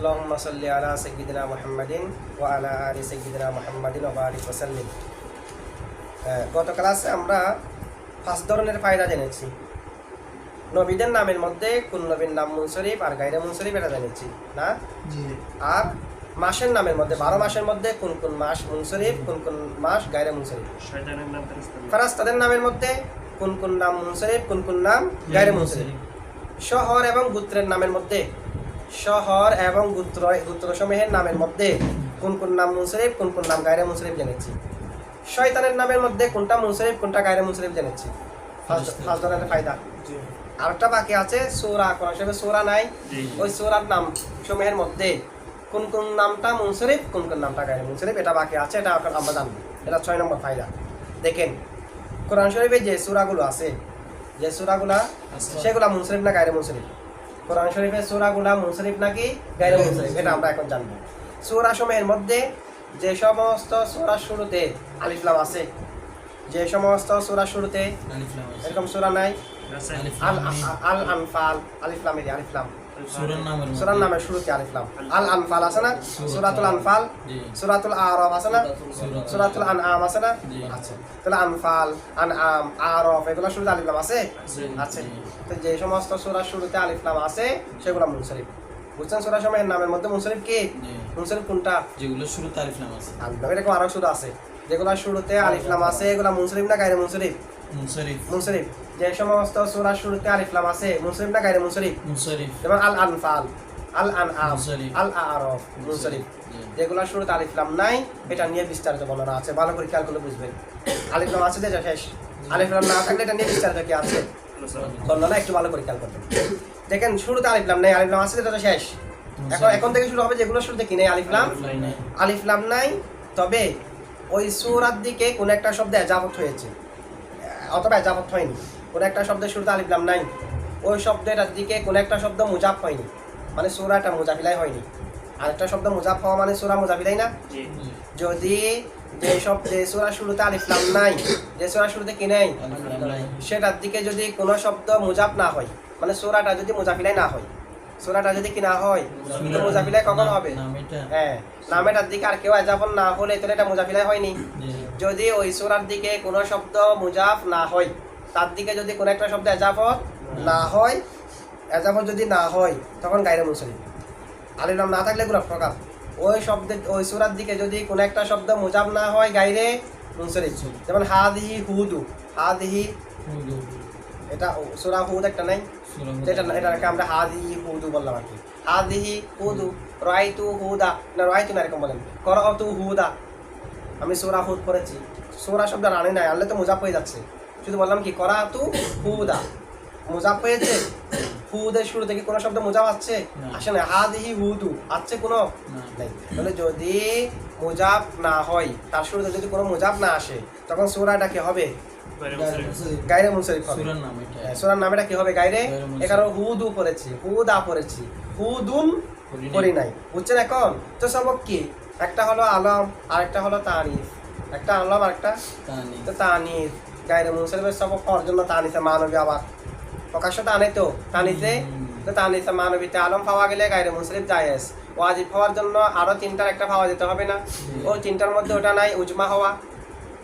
আল্লাহুম্মা সাল্লি আলা সাইয়্যিদিনা মুহাম্মাদিন ওয়া আলা আলি সাইয়্যিদিনা মুহাম্মাদিন ওয়া বারিক ওয়া গত ক্লাসে আমরা পাঁচ ধরনের ফায়দা জেনেছি। নবীদের নামের মধ্যে কোন নবীর নাম মুনসরিফ আর গাইরে মুনসরিফ এটা জেনেছি না? আর মাসের নামের মধ্যে বারো মাসের মধ্যে কোন কোন মাস মুনসরিফ কোন কোন মাস গাইরে মুনসরিফ? শয়তানের ফেরাস্তাদের নামের মধ্যে কোন কোন নাম মুনসরিফ কোন কোন নাম গাইরে মুনসরিফ। শহর এবং গোত্রের নামের মধ্যে শহর এবং গুত্র গোত্রসমূহের নামের মধ্যে কোন কোন নাম মুনসরিফ কোন কোন নাম গায়রে মুনসরিফ জেনেছি। শয়তানের নামের মধ্যে কোনটা মুনসরিফ কোনটা গায়রে মুনসরিফ জেনেছি। ফার্স্ট ধরনের ফায়দা। জি। আরেকটা বাকি আছে সোরা কোরআন শরীফে সোরা নাই। ওই সোরার নাম সমূহের মধ্যে কোন কোন নামটা মুনসরিফ কোন কোন নামটা গায়রে মুনসরিফ এটা বাকি আছে এটা আমরা জানব। এটা ছয় নম্বর ফায়দা। দেখেন কোরআন শরীফে যে সূরাগুলো আছে যে সূরাগুলা সেগুলা মুনসরিফ না গায়রে মুনসরিফ? কোরআন শরীফের সূরাগুলা মুনসরিফ নাকি গাইর মুনসরিফ এটা আমরা এখন জানব। সুরা সমূহের মধ্যে যে সমস্ত সুরা শুরুতে আলিফলাম আছে যে সমস্ত সুরা শুরুতে আলিফ লাম আছে। এরকম সূরা নাই? আল আল আনফাল আলিফলাম এদি আলিফ লাম। সূরার নামের শুরুতে আলিফলাম আল আনফাল আছে না? সূরাতুল আনফাল। সূরাতুল আছে না? সূরাতুল- সূরাতুল আনআম আছে না। আছে তাহলে আনফাল আনআম আরাফ এগুলো শুরুতে আলিফ লাম আছে? আছে তো যে সমস্ত সূরার শুরুতে আলিফ লাম আছে সেগুলো মুনসরিফ। বুঝছেন সূরা সময়ের নামের মধ্যে মুনসরিফ কি। মুনসরিফ কোনটা? যেগুলো শুরুতে আলিফ লাম আছে। আলিফ লাম এরকম আরও সূরা আছে। যেগুলো শুরুতে আলিফ লাম আছে এগুলো মুনসরিফ না গায়রে মুনসরিফ? মুনসারিফ। মুনসরিফ। যে সমস্ত শুরুতে আলিফ লাম আছে মুনসরিফ না গায়রে মুনসরিফ? মুনসারিফ। যেমন আল আনফাল আল আনআম। আল আরফ মুনসরিফ। যেগুলো শুরুতে আলিফ লাম নাই এটা নিয়ে বিস্তারিত বর্ণনা আছে। ভালো করে খেয়াল করলে বুঝবেন। আলিফ লাম আছে যেটা শেষ? আলিফ লাম না থাকলে এটা নিয়ে বিস্তারিত কি আছে? বর্ণনা একটু ভালো করে খেয়াল করবেন দেখেন শুরুতে আলিফ লাম নেই আলিফ লাম আছে যেটা শেষ? এখন এখন থেকে শুরু হবে যেগুলো শুরুতে কি নেই? আলিফ লাম। আলিফ লাম নাই তবে ওই সুরার দিকে কোন একটা শব্দে এজাবত হয়েছে। অথবা এজাবত হয়নি। কোনো একটা শব্দের শুরুতে আলিফলাম নাই ওই শব্দের দিকে কোনো একটা শব্দ মুজাফ হয়নি। মানে সুরাটা মোজাফিলাই হয়নি। আরেকটা শব্দ মুজাফ হওয়া মানে সুরা মোজাফিলাই না? যদি যে সব যে সুরা শুরুতে আলিফলাম নাই যে সুরা শুরুতে কি নেই? সেটার দিকে যদি কোনো শব্দ মুজাফ না হয় মানে সুরাটা যদি মোজাফিলাই না হয় সুরাটা যদি কি না হয় মুজাফিলাই কখন হবে? হ্যাঁ নামেটার দিকে আর কেউ এজাফন না হলে তাহলে এটা মুজাফিলাই হয়নি। যদি ওই সুরার দিকে কোনো শব্দ মুজাফ না হয় তার দিকে যদি কোনো একটা শব্দ এজাফত না হয় এজাফত যদি না হয় তখন গাইরে মুসলিম আলিফ নাম না থাকলে গুলো প্রকার। ওই শব্দের ওই সুরার দিকে যদি কোনো একটা শব্দ মুজাফ না হয় গাইরে মুনসরিফ যেমন হাদিহি হুদু হাদিহি হুদু। এটা সুরা হুদ একটা নাই। যেটা এটাকে আমরা হাদিহি হুদু বললাম আর কি। হাদিহি হুদু রাইতু হুদা না রাইতু না এরকম বলেন। করতু হুদা। আমি সোরা হুদ পড়েছি। সোরা শব্দ আনে নাই আনলে তো মুজাফ হয়ে যাচ্ছে। শুধু বললাম কি করা তু হুদা। মুজাফ হয়েছে? হুদের শুরু থেকে কোনো শব্দ মুজাফ আছে না। আসে না হাদিহি হুদু। আছে কোনো। নাই। তাহলে যদি মুজাফ না হয় তার শুরুতে যদি কোনো মুজাফ না আসে তখন সোরাটা কি হবে? গাইরে মুনসরিফ হবে। সূরার নাম এটা। হ্যাঁ, কি হবে গাইরে এখানে হুদু পড়েছি হুদা পড়েছি। হুদুন পড়ি নাই। বুঝছেন এখন? তো সবক কি? একটা হলো আলম আর একটা হলো তানিফ। একটা আলম আর একটা তো তানিফ। গাইরে মুনসরিফের সবক হওয়ার জন্য তানিসে মানবী আবার প্রকাশ্য টানে তো তানিসে তো তানিসে মানবীতে আলম পাওয়া গেলে গাইরে মুনসরিফ জায়েজ। ওয়াজিব হওয়ার জন্য আরও তিনটার একটা পাওয়া যেতে হবে না। ওই তিনটার মধ্যে ওটা নাই উজমা হওয়া।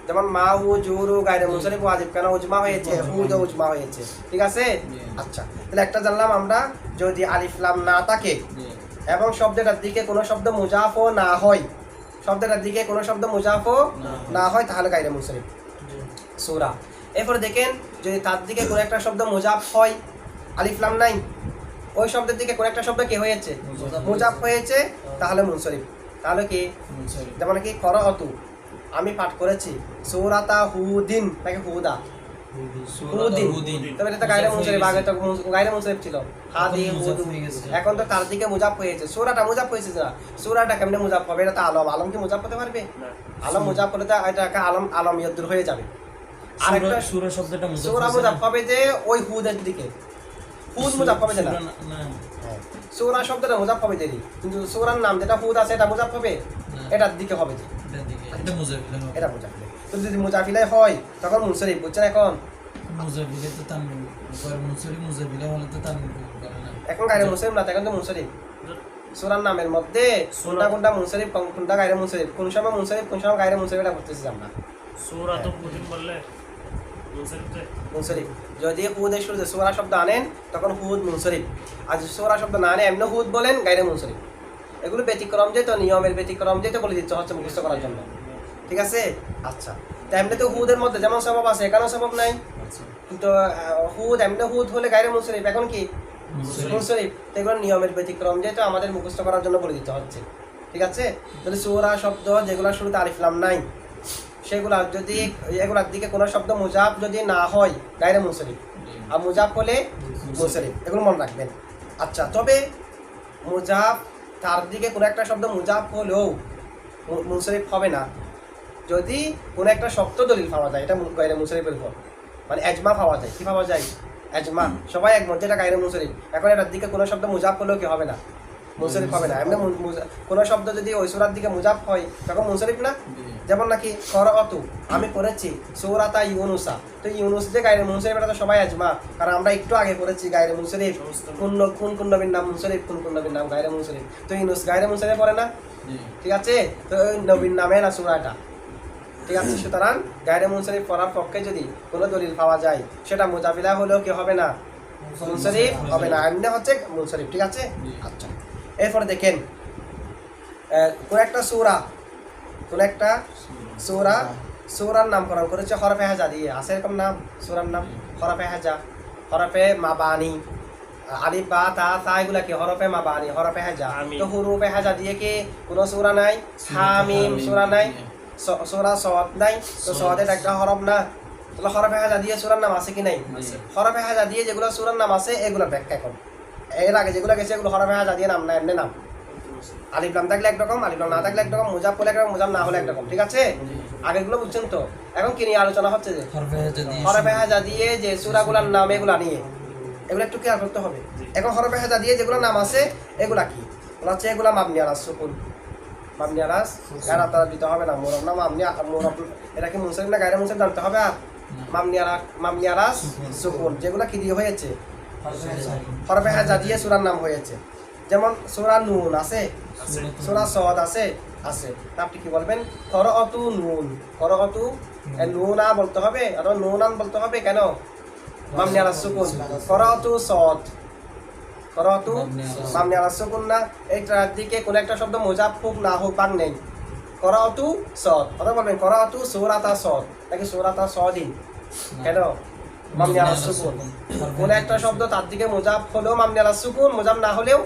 যেমন মা হু জুরু গাইরে মুনসরিফ ওয়াজিব কেন উজমা হয়েছে? হুদ উজমা হয়েছে। ঠিক আছে? আচ্ছা তাহলে একটা জানলাম আমরা যদি আলিফলাম না থাকে এবং শব্দটার দিকে কোনো শব্দ মুজাফও না হয় শব্দটার দিকে কোনো শব্দ মুজাফও না। হয়। তাহলে গাইরে মুনসরিফ সুরা। এরপরে দেখেন যদি তার দিকে কোনো একটা শব্দ মুজাফ হয় আলিফলাম নাই ওই শব্দের দিকে কোনো একটা শব্দ কি হয়েছে? মুজাফ হয়েছে। তাহলে মুনসরিফ। তাহলে কি? যেমন কি কর অতু আমি পাঠ করেছি। সুরাতা হুদিন নাকি হুদা? এখন তো তার দিকে মুজাফ হয়েছে সুরাটা মুজাফ হয়েছে না সুরাটা কেমনে মুজাফ হবে? এটা তো আলম। আলম কি মুজাফ হতে পারবে? আলম মুজাফ আলম আলম ইয়াদুর হয়ে যাবে। আরেকটা সূরা- সূরা শব্দটা মুজাফ সুরা মুজাফ হবে যে ওই হুদের দিকে। হুদ মুজাফ হবে না সূরা। হ্যাঁ। সুরা শব্দটা মুজাফ হবে যে কিন্তু সুরার নাম যেটা হুদ আছে এটা মুজাফ হবে? এটার দিকে হবে যে। এটা। তো যদি মুজাফিলাই হয় তখন মুনসরিফ বুঝছেন এখন? মুজাফিলা তো। মুনসারিফ মুজাফিলা হলে তো করে না। এখন গাইরে মুসলিম না এখন তো মুনসরিফ সুরার নামের মধ্যে কোনটা কোনটা মুনসারিফ কোনটা মুনসারিফ কোন সময় মুনসারিফ কোন সময় মুনসারিফ এটা করতেছি আমরা। সুরা তো পুতিন বললে মুনসারিফে যদি হুদের শুরুতে সুরা শব্দ আনেন তখন হুদ মুনসারিফ আর যদি সুরা শব্দ না আনে এমনি হুদ বলেন গাইরে মুনসারিফ এগুলো ব্যতিক্রম যেত নিয়মের ব্যতিক্রম যেত বলে দিচ্ছে হচ্ছে মুখস্থ করার জন্য। ঠিক আছে? আচ্ছা। তা এমনি তো হুদের মধ্যে যেমন স্বভাব আছে এখানেও স্বভাব নাই? আচ্ছা। কিন্তু হুদ এমনি হুদ হলে গাইরে মুসরিফ এখন কি? তো এগুলো নিয়মের ব্যতিক্রম যেহেতু আমাদের মুখস্থ করার জন্য বলে দিতে হচ্ছে। ঠিক আছে? তাহলে সুরা শব্দ যেগুলো শুরুতে আলিফলাম নাই সেগুলা যদি এগুলার দিকে কোনো শব্দ মুজাব যদি না হয় গাইরে মুনসারিফ আর মুজাব হলে মুনসারিফ এগুলো মনে রাখবেন। আচ্ছা তবে মুজাব তার দিকে কোনো একটা শব্দ মুজাব হলেও মুসরিফ হবে না। যদি কোনো একটা শব্দ দলিল পাওয়া যায় এটা মু- গাইরে মুনসারিফের উপর। মানে এজমা পাওয়া যায় কি পাওয়া যায়? এজমা। সবাই একমত যেটা গাইরে মুনসারিফ। এখন এটার দিকে কোনো শব্দ মুজাব হলেও কি হবে না? মুনসারিফ হবে না। এমনি কোনো শব্দ যদি ওই সুরার দিকে মুজাব হয় তখন মুনসারিফ না? যেমন নাকি কর অতু আমি পড়েছি সৌরাতা ইউনুসা। তো ইউনুস যে গাইরে মুনসরিফ এটা তো সবাই আজমা কারণ আমরা একটু আগে করেছি গাইরে মুনসরিফ। কোন ন- কোন কোন নবীর নাম মুনসরিফ কোন কোন নবীর নাম গাইরে মুনসরিফ। তো ইউনুস গাইরে মুনসরিফ পড়ে না? ঠিক আছে? তো ওই নবীর নামে না সুরাটা? ঠিক আছে? সুতরাং গাইরে মুনসরিফ পড়ার পক্ষে যদি কোনো দলিল পাওয়া যায় সেটা মোজাবিলা হলেও কি হবে না? মুনসরিফ হবে না। এমনি হচ্ছে মুনসরিফ ঠিক আছে? আচ্ছা। এরপরে দেখেন কোন একটা সুরা কোন একটা সুরা সুরার নামকরণ করেছে হরফে হাজা দিয়ে। আছে এরকম নাম? সুরার নাম? হরফে হাজা হরফে মাবানি। আলিফ বা তা তা এগুলা কি? হরফে মাবানি হরফে হাজা। তো হুরুফে হাজা দিয়ে কি কোনো সুরা নাই? হামিম সুরা নাই? সুরা সদ নাই তো সদের একটা হরফ না। তাহলে হরফে হাজা দিয়ে সুরার নাম আছে কি নাই। হরফে হাজা দিয়ে যেগুলো সুরার নাম আছে এগুলো ব্যাখ্যা করো। এর আগে যেগুলো গেছে এগুলো হরফে হাজা দিয়ে নাম না এমনি নাম। আলিফ লাম থাকলে একরকম আলিফ লাম না থাকলে একরকম মুজাব হলে একরকম মুজাব না হলে একরকম ঠিক আছে? আগেগুলো বুঝছেন তো? এখন কি নিয়ে আলোচনা হচ্ছে যে? হরফে হাজা দিয়ে দিয়ে যে সুরাগুলার নাম এগুলা নিয়ে। এগুলো একটু খেয়াল করতে হবে। এখন হরফে হাজা দিয়ে যেগুলো নাম আছে এগুলা কি? হচ্ছে এগুলা মামনি আলাস সুকুন। মামনি দিতে হবে না মোরব না মোরব এটা কি না জানতে হবে আর? মামনি মামনি সুকুন, যেগুলো কি দিয়ে হয়েছে? হাজা দিয়ে সুরার নাম হয়েছে। যেমন সুরা নুন আছে, সুরা সদ আছে আছে। আপনি কি বলবেন? কর অতু নুন কর অতু বলতে হবে, আর নুনান বলতে হবে কেন? মামনি আলা সুকুন। কর অতু সদ কর অতু মামনি আলা- মামনি আলা সুকুন দিকে কোন একটা শব্দ মোজাব হোক না হোক বাং নেই। কর অতু সদ অথবা বলবেন? কর অতু সৌরাতা সদ। নাকি সৌরাতা সদিন কেন? মামনি আলা সুকুন কোন একটা শব্দ তার দিকে মোজাব হলেও মামনি আলা সুকুন মোজাব না হলেও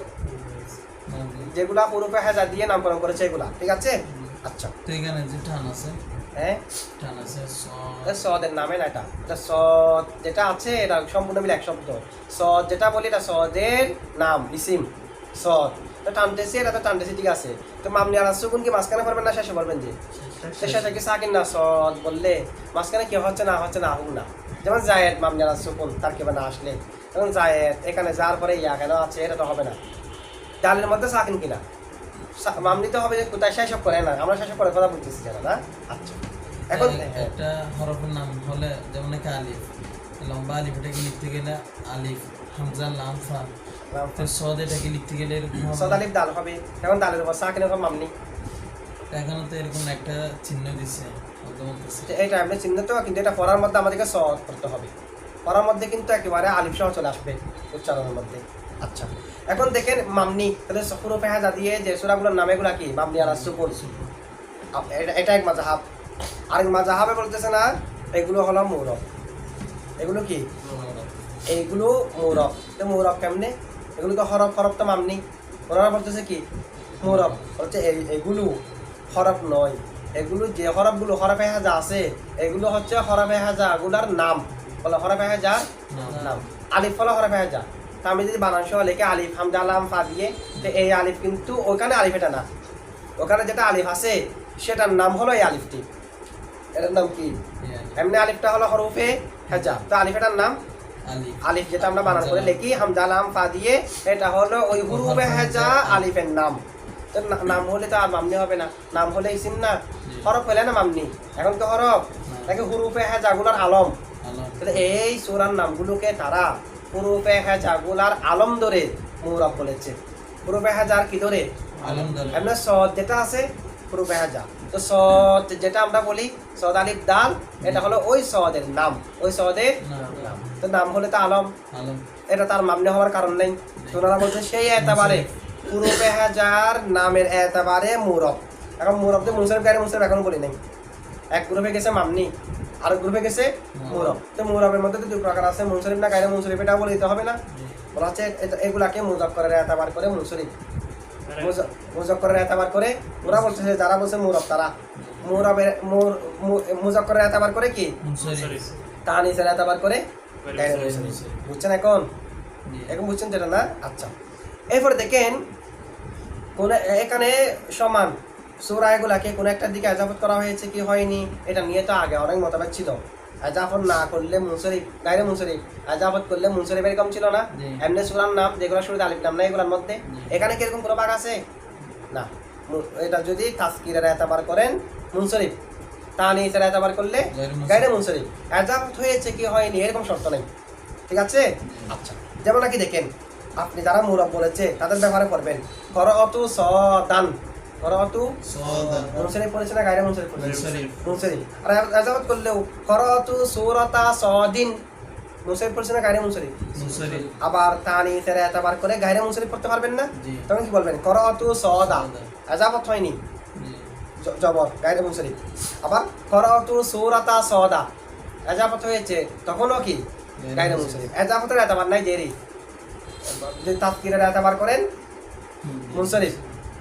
যেগুলা পুরুপে হেজা দিয়ে নামকরণ করেছে এগুলা। ঠিক আছে? আচ্ছা। তো এখানে যে আছে হ্যাঁ? সদের নামে না এটা এটা সদ যেটা আছে এটা সম্পূর্ণ মিলে এক শব্দ। সদ যেটা বলি এটা সদের নাম ইসিম। সদ। তো টানতেছি এটা তো টানতেছি ঠিক আছে। তো মামনি আলা সুকুন কি মাঝখানে পারবেন না শেষে যে? শেষে কি সাকিন না সদ বললে মাঝখানে কি হচ্ছে না হচ্ছে না হোক না। যেমন জায়েদ মামনি আলা সুকুন তার কেবে না আসলে। যেমন জায়েদ এখানে যার পরে ইয়া কেন আছে এটা তো হবে না। ডালের মধ্যে সাকিন কিনা? মামনি তো হবে যে কোথায় শেষ করে না আমরা শেষ করে কথা বলতেছি না? আচ্ছা। এখন একটা হরফের নাম হলে যেমন একটা আলিফ লম্বা আলিফ এটাকে লিখতে গেলে আলিফ হামজা লাম ফা। তো সদ এটাকে লিখতে গেলে এরকম হবে। সদালিফ ডাল হবে। এখন ডালের উপর সাকিনের উপর মামনি? এখানে তো এরকম একটা চিহ্ন দিছে বলতেছে। এমনি চিহ্ন তো কিন্তু এটা পড়ার মধ্যে আমাদেরকে সহজ করতে হবে। পড়ার মধ্যে কিন্তু একেবারে আলিফ সহ চলে আসবে উচ্চারণের মধ্যে। আচ্ছা। এখন দেখেন মামনি তাহলে সফর পেহাজা দিয়ে যে সুরাগুলোর নামেগুলা কি? মামনি আর সুকুন। আপ- এটা- এটা এক মাজাহাব আরেক মাজাহাবে বলতেছে না, এগুলো হলো মৌরব। এগুলো কি? এইগুলো মৌরব। তো মৌরব কেমনে? এগুলো তো হরফ হরফ তো মামনি। ওনারা বলতেছে কি? মৌরব। বলছে এগুলো হরফ নয়। এগুলো যে হরফগুলো, হরফে হাজা আছে, এগুলো হচ্ছে হরফে হাজা গুলার নাম। বলে, হরফে হাজা নাম। আলিফ হলো হরফে হাজা। তা আমি যদি বানান লিখে আলিফ হামজা আলাম ফা দিয়ে, তো এই আলিফ কিন্তু ওখানে আলিফ এটা না। ওখানে যেটা আলিফ আছে, সেটার নাম হলো এই আলিফটি। এটার নাম কি? এমনি আলিফটা হলো হরফে হাজা তো আলিফটার নাম? আলিফ। যেটা আমরা বানান করে লিখি হামজা লাম ফা দিয়ে এটা হলো ওই হুরুফে হেজা আলিফের নাম। তো নাম হলে তো আর মামনি হবে না। নাম হলে ইসিম না। হরফ হলে না মামনি। এখন তো হরফ। নাকি হুরুফে হেজা গুলার আলম। তাহলে এই সুরার নামগুলোকে তারা হুরুফে হেজা গুলার আলম ধরে মৌরব বলেছে হুরুফে হাজার কি ধরে? আলহামদুলিল্লাহ এমনি সদ যেটা আছে হুরুফে হাজার তো সদ যেটা আমরা বলি সদ আলিফ দাল এটা হলো ওই সদের নাম ওই সদের নাম তো নাম হলে তো আলম। আলম। এটা তার মামনে হওয়ার কারণ নেই। তো ওনারা বলছে সেই এতাবারে হুরুফে হাজার নামের এতাবারে মুরব। এখন মুরব তো মুসলিম গাড়ি মুনসরিফ এখন বলি নেই। এক গ্রুপে গেছে মামনি আর গ্রুপে গেছে মুরব। তো মুরবের মধ্যে তো দুই প্রকার আছে মুনসরিফ না গাইরে মুনসরিফ এটা বলে দিতে হবে না। বলা হচ্ছে এগুলাকে মুজব করে এতাবার করে মুনসরিফ মুজব করে এতাবার করে। ওরা বলছে যারা বলছে মুরব তারা। মুরবের মুজব করে এতাবার করে কি? তাহানিসের এতাবার করে। বুঝছেন এখন? এখন বুঝছেন যেটা না? আচ্ছা। এরপরে দেখেন কোন এখানে সমান সুরা এগুলাকে কোনো একটার দিকে আজাফত করা হয়েছে কি হয়নি এটা নিয়ে তো আগে অনেক মতামত ছিল। আজাফত না করলে মুনসরিফ গাইরে মুনসরিফ আজাফত করলে মুনসরিফ এরকম ছিল না? এমনি সুরার নাম যেগুলো শুরুতে আলিফ নাম না এগুলোর মধ্যে? এখানে কীরকম কোনো ভাগ আছে? না। এটা যদি তাস্কিরের এতাবার করেন মুনসরিফ তানিসের এতাবার করলে গাইরে মুনসরিফ। হয়েছে কি হয়নি এরকম শর্ত নেই। ঠিক আছে? আচ্ছা। যেমন নাকি দেখেন আপনি যারা মুরব বলেছে তাদের ব্যবহারে করবেন। কর অতু সদান। পড়েছে না মুনসরিফ পড়েছে মুনসরিফ। মুনসরিফ আর করলেও সুরতা সদিন মুনসরিফ পড়েছে না মুনসরিফ মুনসরিফ আবার তানি সেরে এতবার করে মুনসরিফ পড়তে পারবেন না? তখন কি বলবেন? সদা হয়নি জবর মুনসরিফ আবার সুরতা সদা হয়েছে তখনও কি? মুনসরিফ। মুনসরিফ এজাফতের এতবার নাই দেরি যদি তাফকিরের এতবার করেন হুম।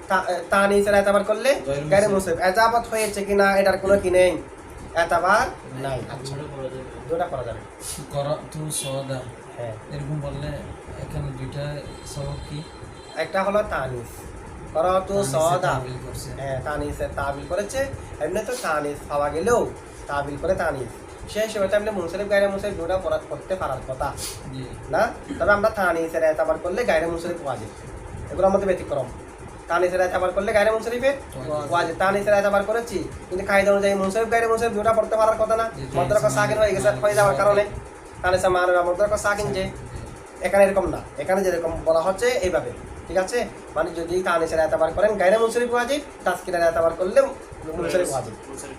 মুনসরিফ তানিসের এতবার করলে গাইরে গাইরে মুনসরিফ। মুনসরিফ হয়েছে কিনা এটার কোনো কি নেই? এতবার নাই। আচ্ছা দুটা করা যাবে। করতু সদা হ্যাঁ। এরকম বললে এখানে দুইটা সবক কি? একটা হলো তানিস করতু তানিসে সদা তাবিল হ্যাঁ তানিসের তাবিল করেছে। এমনি তো তানিস পাওয়া গেলেও তাবিল করে তানিস সেই তো এমনি মুনসরিফ গাইরে মুনসরিফ দুটা পড়া করতে পারার কথা। না? তবে আমরা তানিসের এতবার করলে গাইরে মুনসরিফ ওয়াজিব এগুলোর মধ্যে ব্যতিক্রম। তানিসের এতবার করলে গাইরে মুনসরিফের ওয়াজিব। তানিসের এতবার করেছি। কিন্তু কায়দা অনুযায়ী মুনসরিফ গাইরে মুনসরিফ দুটা পড়তে পারার কথা না। মদ্রক সাকিন হয়ে গেছে হয়ে যাওয়ার কারণে। তানিসা মানবা মদ্রক সাকিন যে এখানে এরকম না। এখানে যেরকম বলা হচ্ছে এইভাবে। ঠিক আছে? মানে যদি তানিসের এতবার করেন গাইরে মুনসরিফ ওয়াজিব তাস্কিরের এতবার করলে মুনসরিফ ওয়াজিব।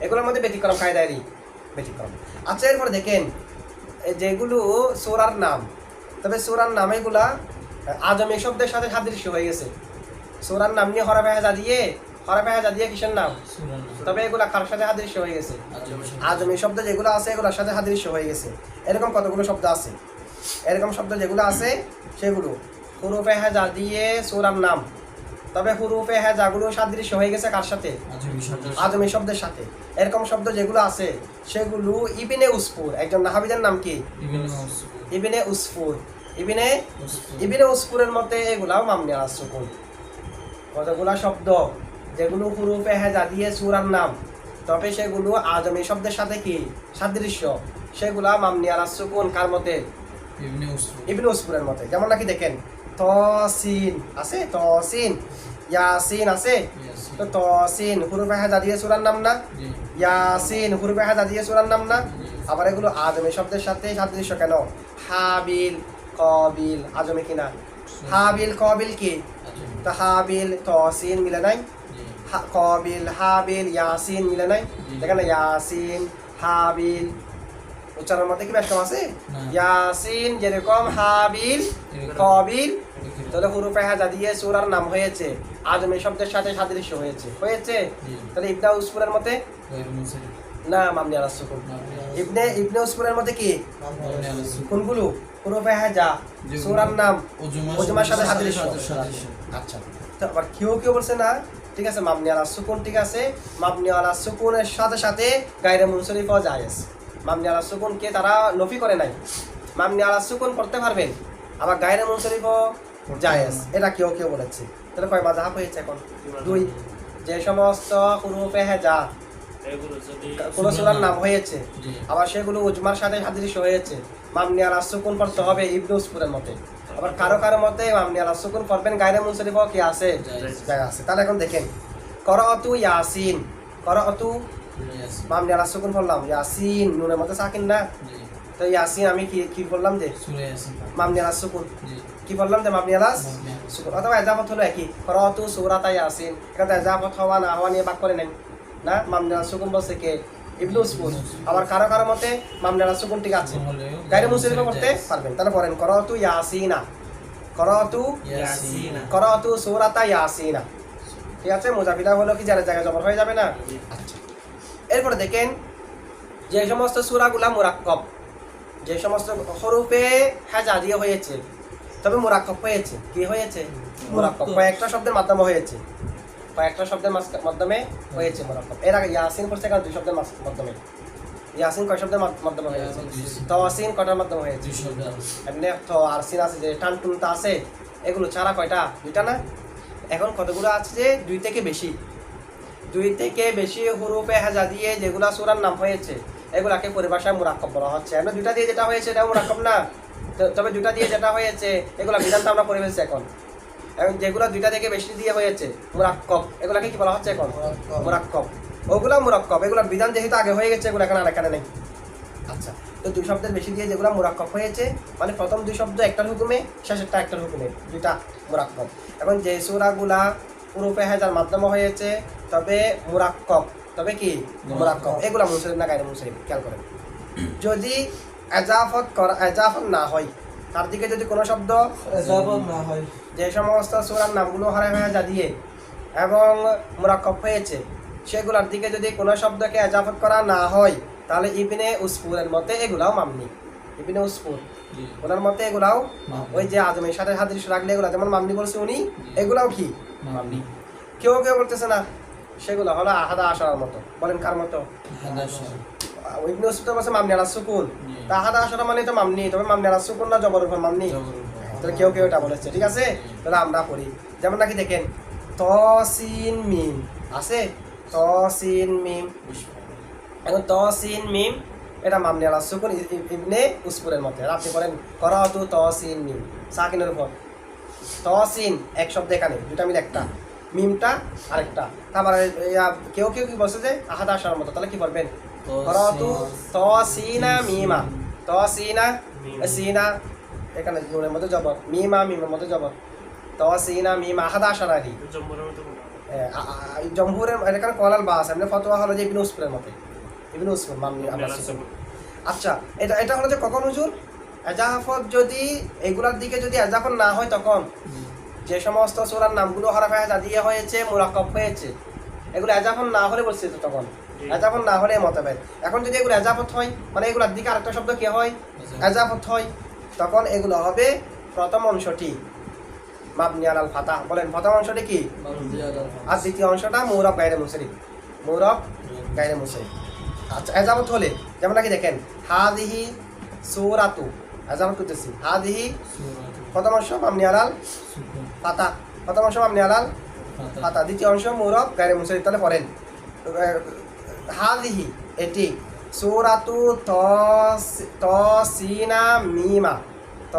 এগুলোর মধ্যে ব্যতিক্রম কায়দায়েরই ব্যতিক্রম। আচ্ছা এরপর দেখেন এই যেগুলো সোরার নাম তবে সোরার নাম এগুলা আজমি শব্দের সাথে সাদৃশ্য হয়ে গেছে। সোরার নাম নিয়ে হরা বেহাজা দিয়ে হরা বেহাজা দিয়ে কিসের নাম? তবে এগুলা কার সাথে সাদৃশ্য হয়ে গেছে? আজমি শব্দ। যেগুলো আছে এগুলোর সাথে সাদৃশ্য হয়ে গেছে। এরকম কতগুলো শব্দ আছে? এরকম শব্দ যেগুলো আছে সেগুলো। হুরুফে হেজা দিয়ে সোরার নাম। তবে হুরুফে হেজাগুলো সাদৃশ্য হয়ে গেছে কার সাথে? আজমি শব্দের সাথে। এরকম শব্দ যেগুলো আছে সেগুলো ইবিনে উসফুর। একজন নাহাবিদের নাম কি? ইবনে উসফুর। ইবিনে। ইবিনে উসফুরের মধ্যে এগুলাও মামনি আল সুকুন। কতগুলা শব্দ? যেগুলো হুরুফে হেজা দিয়ে সুরার নাম। তবে সেগুলো আজমি শব্দের সাথে কি? সাদৃশ্য। সেগুলা মামনি আল সুকুন কার মতে? ইবনে উসফুরের মতে। যেমন নাকি দেখেন তসিন আছে? তসিন। ইয়াসিন আছে? তো তসিন হুরুফে হেজা দিয়ে সুরার নাম না? ইয়াসিন হুরুফে হাজা দিয়ে সুরার নাম না? আবার এগুলো আজমি শব্দের সাথে সাদৃশ্য কেন? হাবিল কবিল আজমি কিনা হাবিল কবিল কি? তো হাবিল তসিন মিলে নাই। কবিল হাবিল ইয়াসিন মিলে নাই। দেখেন না ইয়াসিন হাবিল উচ্চারণের মধ্যে কি ব্যস্ত আছে? ইয়াসিন যেরকম হাবিল কবিল। তাহলে হুরুফে হাজা দিয়ে সুরার নাম হয়েছে। আজমি শব্দের সাথে সাদৃশ্য হয়েছে। হয়েছে? তাহলে ইবনা উসপুরের মুনসরিফ না মামনি আলাস ইবনে ইবনে উসমানের মধ্যে কি। কোনগুলো? হুরুফে হাজা সূরার নাম উজমার সাথে সাদৃশ্য। আচ্ছা। তো আবার কেউ কেউ বলছে না ঠিক আছে মামনি আলা সুকুন ঠিক আছে মামনি আলা সুকুনের সাথে সাথে গায়রে মুনসরিফও জায়েজ। মামনি আলা সুকুনকে তারা নফি করে নাই। মামনি আলা সুকুন পড়তে পারবেন আবার গায়রে মুনসরিফও জায়েজ। এটা কেউ কেউ বলেছে। তাহলে কয় মাজাহাব হয়েছে এখন? দুই। যে সমস্ত হুরুফে হেজা কোন সুরার নাম হয়েছে আবার সেগুলো উজমার সাথে সাদৃশ্য হয়েছে। মামনি আল সুকুন পড়তে হবে ইবনে উসপুরের মতে। আবার কারও কারও মতে মামনি আল সুকুন পড়বেন গায়রে মুনসরিফ কি আছে? জায়গা আছে। তাহলে এখন দেখেন কর অতু ইয়াসিন কর অতু ইয়াসিন। মামনি আল সুকুন পড়লাম। ইয়াসিন নুনের মতে সাকিন না? তো ইয়াসিন আমি কি কি বললাম যে? মামনি আলাস সুকুন কি বললাম যে মামনি আলাস। সুকুন। অথবা এজাফত হলো একই। করতু সুরাতা ইয়াসিন। এখানে এজাফত হওয়া না হওয়া নিয়ে বাক করে নেন। না? মামনি আলাস সুকুন বলছে কে? কারও কারও মতে সুকুন ঠিক আছে গাইরে মুসলিম করতে পারবেন। তাহলে করতু ইয়াসিনা। করতু সুরাতা ইয়াসিনা। ঠিক আছে? মুজাফিদা হলো কি যারা জায়গায় জবর হয়ে যাবে না? আচ্ছা। এরপরে দেখেন যে সমস্ত সুরাগুলা মুরাক্কব যে সমস্ত হরুফে হাজা দিয়ে হয়েছে তবে মুরাক্কব হয়েছে। কি হয়েছে? মুরাক্কব। কয়েকটা শব্দের মাধ্যমে হয়েছে। কয়েকটা শব্দের মাধ্যমে হয়েছে মুরাক্কব এর আগে ইয়াসিন করছে কারণ দুই শব্দের মাধ্যমে। ইয়াসিন কয় শব্দের মাধ্যমে হয়েছে? তওয়াসিন কয়টার মাধ্যমে হয়েছে? এমনি তো আর সিন আছে যে টান টুনটা আছে এগুলো ছাড়া কয়টা? দুইটা না? এখন কতগুলো আছে যে দুই থেকে বেশি? দুই থেকে বেশি হুরুফে হাজা দিয়ে যেগুলো সুরার নাম হয়েছে এগুলাকে পরিভাষায় মুরাক্কব বলা হচ্ছে। এমন দুইটা দিয়ে যেটা হয়েছে এটা মুরাক্কব না। তবে দুইটা দিয়ে যেটা হয়েছে এগুলা বিধান তো আমরা ফেলছি এখন। এখন যেগুলো দুইটা থেকে বেশি দিয়ে হয়েছে মুরাক্কব এগুলাকে কি বলা হচ্ছে এখন? মুরাক্কব। ওগুলো মুরাক্কব এগুলোর বিধান যেহেতু আগে হয়ে গেছে এগুলো এখন আর এখানে নেই। আচ্ছা। তো দুই শব্দের বেশি দিয়ে যেগুলো মুরাক্কব হয়েছে মানে প্রথম দুই শব্দ একটার হুকুমে শেষেরটা একটার হুকুমে দুইটা মুরাক্কব। এখন যে সুরাগুলা পুরুপে হেজার মাধ্যমে হয়েছে তবে মুরাক্কব তবে কি? মুরাক্কব। এগুলা মুসলিম না গাইরে মুসলিম খেয়াল করেন। যদি এজাফত করা এজাফত না হয় তার দিকে যদি কোনো শব্দ হয়। যে সমস্ত সুরার নামগুলো হারায় হয়ে যা দিয়ে এবং মুরাক্কব হয়েছে সেগুলোর দিকে যদি কোনো শব্দকে এজাফত করা না হয় তাহলে ইবিনে উসপুরের মতে এগুলাও মামনি। ইবিনে উসপুর ওনার মতে এগুলাও ওই যে আজমের সাথে হাদিস রাখলে এগুলা যেমন মামনি বলছে উনি এগুলাও কি? মামনি। কেউ কেউ বলতেছে না সেগুলো হলো আহাদা আসার মতো। বলেন কার মতো? ইবনে উসপুর বলছে মামনি আলা সুকুন জি। তা আহাদা মানে তো মামনি তবে মামনি আলা সুকুন না জবর উপর মামনি? তাহলে কেউ কেউ এটা বলেছে ঠিক আছে? তাহলে আমরা পড়ি। যেমন নাকি দেখেন ত সিন মিম আছে? ত সিন মিম এখন ত সিন মিম এটা মামনি আলা সুকুন ইবনে উসপুরের মতে। আর আপনি বলেন করতু ত সিন মিম। সাকিনের উপর। ত সিন এক শব্দ এখানে দুটা মিলে একটা। মিমটা আরেকটা। তারপরে কেউ কেউ কি বলছে যে আহাদা আসার মতো তাহলে কি বলবেন? করতু ত সিনা মিমা ত সিনা এখানে নুনের মধ্যে জবর মিমা মিমের মধ্যে জবর ত সিনা মিমা আগে জম্বুরের এখানে কলাল বাস এমনি ফতোয়া হলো যে ইবিন মতে ইবিন মামনি। আচ্ছা এটা এটা হলো যে কখন হুজুর এজাহাফত যদি এগুলার দিকে যদি এজাফত না হয় তখন যে সমস্ত সুরার নামগুলো হরফে দিয়ে হয়েছে মুরাক্কব হয়েছে। এগুলো এজাফত না হলে বলছি তো তখন। জি। এজাফত না হলে মতভেদ। এখন যদি এগুলো এজাফত হয় মানে এগুলোর দিকে আরেকটা শব্দ কি হয়? এজাফত হয়। তখন এগুলো হবে প্রথম অংশটি। মাবনি আলাল ফাতা বলেন প্রথম অংশটি কি? আর দ্বিতীয় অংশটা মৌরব গাইরে মুসরিফ মৌরব গাইরে মুসরিফ আচ্ছা এজাবত হলে যেমন নাকি দেখেন হাদিহি সুরাতু। এজাবত করতেছি। হাদিহি প্রথম অংশ মামনি আলাল পাতা প্রথম অংশ মামনি আলাল ফাতা দ্বিতীয় অংশ মৌরব গাইরে মুসরিফ তাহলে পড়েন। হাদিহি এটি সুরাতু ত ত সিনা মিমা। ত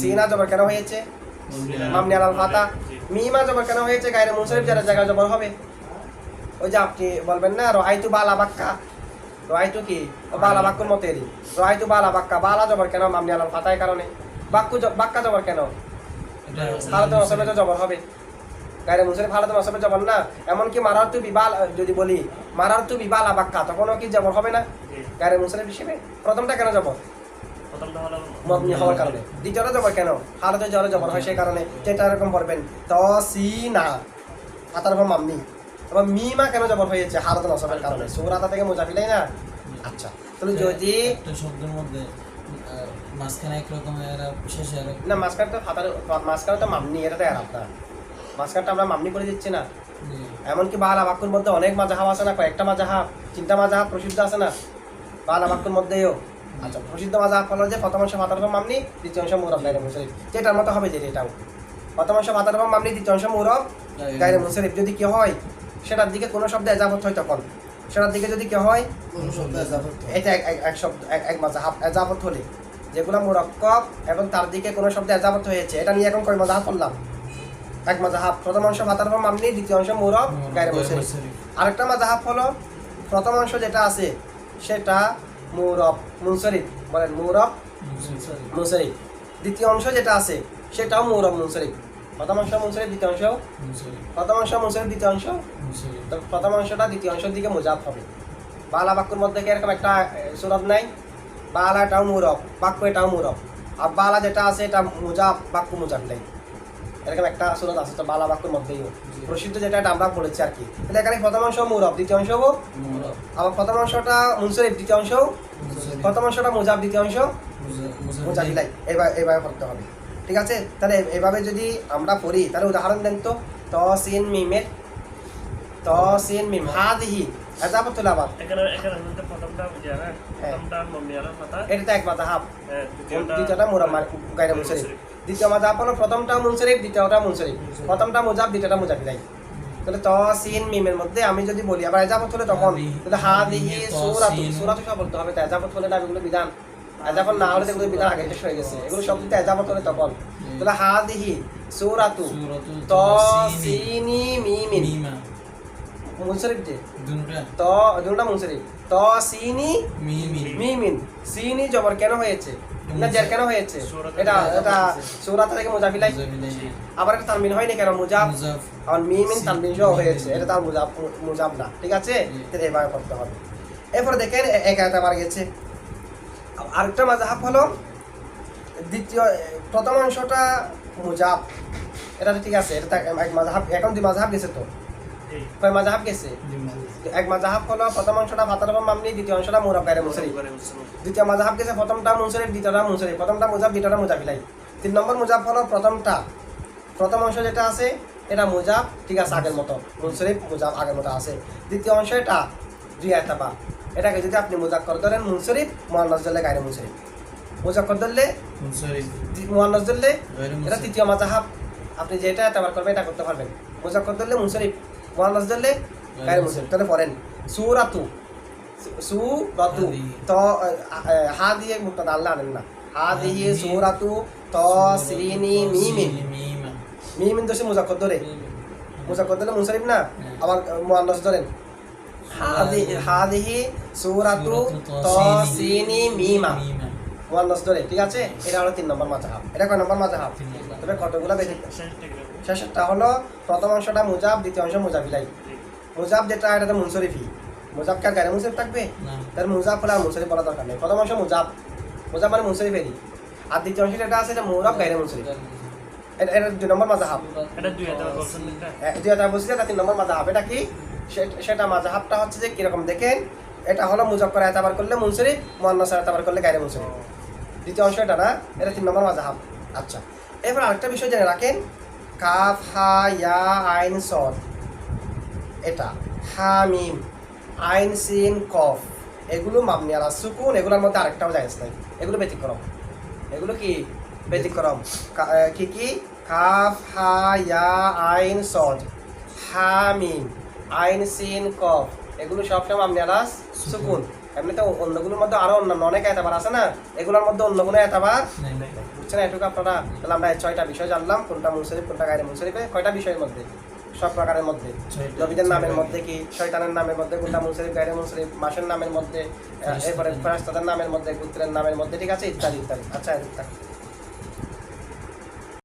সিনা জবর কেন হয়েছে? মামনি আলাল ফাতা। মিমা জবর কেন হয়েছে? গায়ের মুনসরিফ যারা জায়গা জবর হবে। ওই যে আপনি বলবেন না রহাইতু বালা বাক্কা। রহাইতু কি? বালা বাক্কুর মতেরই রহাইতু বালা বাক্কা। বালা জবর কেন মামনি আলাল ফাতায় কারণে? বাক্কু বাক্কা জবর কেন? ভারতে তো জবর হবে। গায়ের মুনসরিফ ভারতে অসবে জবর না এমনকি মারার তু বিবাল যদি বলি মারার তু বিবালা বাক্কা তখনও কি জবর হবে না। গায়ের মুনসরিফ হিসেবে প্রথমটা কেন জবর? প্রথমটা হলো মবনি হওয়ার কারণে। দ্বিতীয়টা জবর কেন? হালতে জ্বরে জবর হয় সেই কারণে যেটা এরকম পড়বেন ত সি না হাতার উপর মামনি। এবং মিমা কেন জবর হয়েছে হালত নসবের কারণে? সুরাতা থেকে মোজাফিলাই না? আচ্ছা তাহলে যদি শব্দের মধ্যে মাঝখানে শেষে না মাঝখানে তো হাতার মাঝখানে তো মামনি এটা তো আর আপনার মাঝখানটা আমরা মামনি করে দিচ্ছি না। এমনকি বালা বাক্যুর মধ্যে অনেক মাজাহাব আছে না কয়েকটা মাজাহাব তিনটা মাজাহাব প্রসিদ্ধ আছে না বালা বাক্যুর মধ্যেও। আচ্ছা প্রসিদ্ধ মাজাহাব হলো যে প্রথম অংশ মাতার মামনি দ্বিতীয় অংশ মুরব গাইরে মুসরিফ। যেটার মতো হবে যে এটাও। প্রথম অংশ মাতার মামনি দ্বিতীয় অংশ মুরব গাইরে মুসরিফ। যদি কি হয় সেটার দিকে কোনো শব্দ এজাবত হয় তখন। সেটার দিকে যদি কি হয়? এটা এক এক- এক শব্দ এক এক মাজাহাব এজাবত হলে। যেগুলো মুরক্কব এবং তার দিকে কোনো শব্দ এজাবত হয়েছে এটা নিয়ে এখন কয় মাজাহাব করলাম এক মাজাহাব প্রথম অংশ মাতার উপর মামনি দ্বিতীয় অংশ মুরব গাইরে মুসরিফ। আরেকটা মাজাহাব হলো প্রথম অংশ যেটা আছে সেটা মুরব মুনসরিফ। বলেন মুরব মুনসারিফ। দ্বিতীয় অংশ যেটা আছে সেটাও মুরব মুনসরিফ। প্রথম অংশ মুনসরিফ দ্বিতীয় অংশ? প্রথম অংশ মুনসরিফ দ্বিতীয় অংশ? তো প্রথম অংশটা দ্বিতীয় অংশের দিকে মুজাব হবে। বালা বাক্যর মধ্যে কি এরকম একটা সুরব নাই? বালা এটাও মুরব বাক্য এটাও মুরব। আর বালা যেটা আছে এটা মুজাব বাক্য মুজাব নাই। এরকম একটা সুরত আছে তো বালা বাক্যর মধ্যেই প্রসিদ্ধ যেটা এটা আমরা পড়েছি আর কি। তাহলে এখানে প্রথম অংশ মুরব দ্বিতীয় অংশ মুরব। আবার প্রথম অংশটা মুনসরিফ দ্বিতীয় অংশ প্রথম অংশটা মুজাব দ্বিতীয় অংশ মুজাহিদ মুজাহিলাই এভাবে এভাবে পড়তে হবে। ঠিক আছে? তাহলে এভাবে যদি আমরা পড়ি তাহলে উদাহরণ দেন তো। ত সিন মিমের ত সিন মিম। হাদিহি। এজাবতুল আবার এখানে এখানে প্রথমটা বুঝে না হ্যাঁ। প্রথমটা এটা তো এক মাথা হাফ। হ্যাঁ দ্বিতীয়টা দ্বিতীয়টা মুরাম গাইরা মুনসরিফ দ্বিতীয় মাথা হলো প্রথমটা মুনসরিফ দ্বিতীয়টা মুনসরিফ। প্রথমটা মুজাব দ্বিতীয়টা মুজাহিলাই তাহলে ত সিন মিমের মধ্যে আমি যদি বলি আবার এজাবত হলে তখন তাহলে হাদিহি সূরাতু সূরাতু সব বলতে হবে তো এজাবত হলে না এগুলো বিধান। এজাবত না হলে এগুলো বিধান আগে শেষ হয়ে গেছে। এগুলো সব দিতে এজাবত হলে তখন। তাহলে হাদিহি সূরাতু সূরাতু ত সিনি। মিমিন। মিমা। মুনসরিফ যে? ত দুটা মুনসরিফ। ত সিনি মিমি মিমিন। সিনি জবর কেন হয়েছে? না জের কেন হয়েছে? এটা এটা সূরাত থেকে মুজাফিলাই। আবার একটা তানবিন হয়নি কেন? মুজাফ? আর মিমিন তানবিন সহ হয়েছে। এটা তার মুজাব মুজাব না ঠিক আছে। তাহলে এভাবে করতে হবে। এরপরে দেখেন এক আয়াত আবার গেছে। আরেকটা মাজাহাব হলো দ্বিতীয় প্রথম অংশটা মুজাব এটা ঠিক আছে এটা এক মাজাহাব এখন দুই মাজাহাব গেছে তো। কয় মাজাহাব গেছে? এক মাজাহাব হলো প্রথম অংশটা ফাতার মামনি দ্বিতীয় অংশটা মুরাব গায়রে মুসরি দ্বিতীয় মাজাহাব গেছে প্রথমটা মুনসরিফ দ্বিতীয়টা মুনসরিফ প্রথমটা মুজাব দ্বিতীয়টা মুজাফিলাই। তিন নম্বর মুজাব হলো প্রথমটা। প্রথম অংশ যেটা আছে এটা মুজাব ঠিক আছে আগের মতো। মুনসরিফ মুজাব আগের মতো আছে। দ্বিতীয় অংশ এটা দুই আয়তাবা এটাকে যদি আপনি মুজাক করে ধরেন মুনসরিফ মোহান্নাস ধরলে গায়ের মুনসরিফ মুজাক করে ধরলে মোহান্নাস ধরলে এটা তৃতীয় মাজাহাব আপনি যেটা এতবার করবেন এটা করতে পারবেন। মুজাক করে ধরলে মুনসরিফ মোহান্নাস ধরলে গায়ের মুনসরিফ তাহলে পড়েন। সুরাতু। সু রাতু ত হা দিয়ে মুক্তা আল্লাহ আনেন না। হা দিয়ে সুরাতু ত সিনি মিমিন মিমা। মিমিন দোষে মুজাক্কর ধরে। মুজাক্কর ধরে মুনসরিফ না? আবার মুয়ান্নাস ধরেন। হাদি হাদিহি সুরাতু ত সিনি মিমা। মুয়ান্নাস ধরে। ঠিক আছে? এটা হলো তিন নম্বর মাযহাব। এটা কয় নম্বর মাযহাব? তবে কতগুলা বেশি শেষেরটা হলো প্রথম অংশটা মুজাব দ্বিতীয় অংশ মুজাবিলাই মুজাব যেটা এটা তো মুনসরিফি মুজাব কার গায়ে মুনসরিফ থাকবে? তার মুজাব হলে আর মুনসরিফ বলা দরকার নেই। প্রথম অংশ মুজাব। মুজাব মানে মুনসরিফেরই আর দ্বিতীয় অংশ যেটা আছে এটা মুরাব গাইরে মুনসরিফ এটা এটা দুই নম্বর মাজাহাব এটা দুই হাজার বলছি এটা তিন নম্বর মাজাহাব এটা কি? সেটা মাজাহাবটা হচ্ছে যে কীরকম দেখেন এটা হলো মুজাব করে এতাবার করলে মুনসরিফ মোহান্নাস এতাবার করলে গাইরে মুনসরিফ দ্বিতীয় অংশ এটা না এটা তিন নম্বর মাজাহাব আচ্ছা। এবার আরেকটা বিষয় জেনে রাখেন কাফ হা ইয়া আইন সদ এটা হা মিম আইন সিন কফ। এগুলো মামনি আলা সুকুন এগুলোর মধ্যে আরেকটাও জায়েজ নাই এগুলো ব্যতিক্রম। এগুলো কি? ব্যতিক্রম। কা- কি কি? কাফ হা ইয়া আইন সদ হা মিম আইন সিন কফ। এগুলো সবসময় মামনি আলা সুকুন। এমনিতে অন্যগুলোর মধ্যে আরও অন্যান্য অনেক এতাবার আছে না? এগুলোর মধ্যে অন্য কোনো এতাবার বুঝছেন এটুকু আপনারা তাহলে আমরা ছয়টা বিষয় জানলাম কোনটা মুনসরিফ কোনটা গায়ের মুনসরিফে কয়টা বিষয়ের মধ্যে? সব প্রকারের মধ্যে। নবীদের নামের মধ্যে কি? শয়তানের নামের মধ্যে কোনটা মুনসরিফ গায়ের মুনসরিফ মাসের নামের মধ্যে এরপরে ফেরাস্তাদের নামের মধ্যে গুত্রের নামের মধ্যে ঠিক আছে? ইত্যাদি ইত্যাদি। আচ্ছা ইত্যাদি।